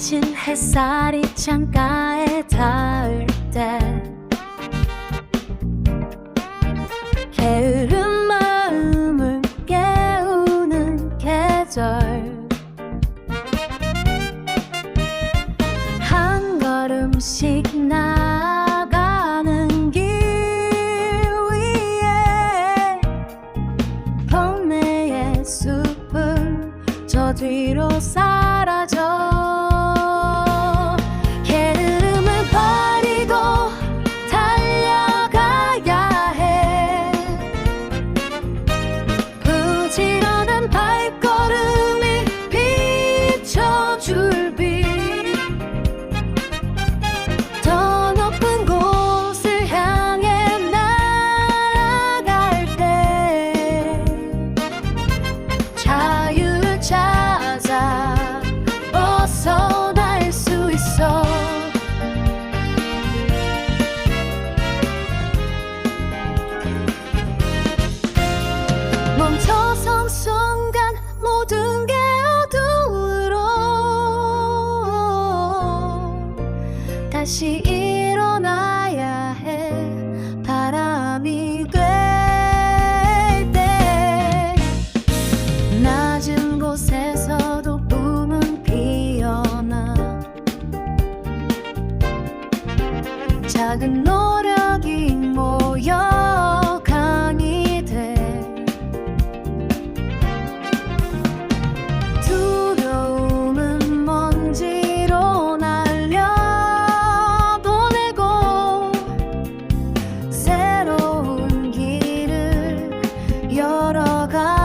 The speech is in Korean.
비친 햇살이 창가에 닿을 때 게으른 마음을 깨우는 계절. 한 걸음씩 나가는 길 위에 봄내의 숲은 저 뒤로 사라져 다시 일어나야 해. 바람이 꽤때. 낮은 곳에서도 붐은 피어나. 작은 걸어가